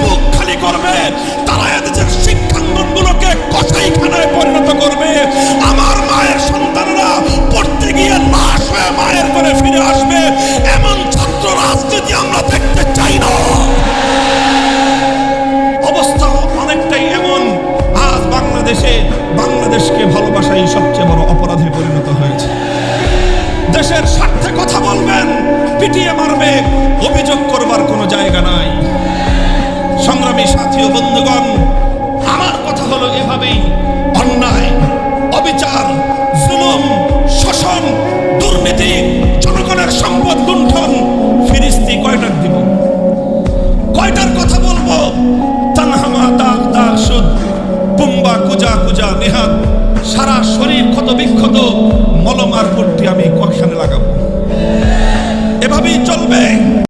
বুক খালি করবে। তারা এদেশের শিক্ষাঙ্গনগুলোকে কসাইখানায় পরিণত করবে। আমার মায়ের সন্তানরা পড়তে গিয়ে লাশ হয়ে মায়ের করে ফিরে আসবে। এমন ছাত্র রাজনীতি আমরা দেখতে চাই না। অবস্থা অনেকটাই এমন। আজ বাংলাদেশে বাংলাদেশকে ভালোবাসাই সবচেয়ে বড় অপরাধে পরিণত হয়েছে। দেশের স্বার্থে কথা বলবেন, পিটিয়ে মারবে, অভিযোগ করবার কোনো জায়গা নাই। সংগ্রামী সাথী বন্ধুগণ, আমার কথা হলো এভাবেই। অন্যায়, অবিচার, জুলুম, শোষণ, দুর্নীতি, জনগণের সম্পদ লুণ্ঠন, ফিরিস্তি কয়টার দিব? কয়টার কথা বলব? তানহামা দাগ দাগ সুদ বুম্বা কুজা কুজা নেহাত, সারা শরীর ক্ষত বিক্ষত, মলমার পট্টি আমি কয়খানে লাগাবো? এভাবেই চলবে।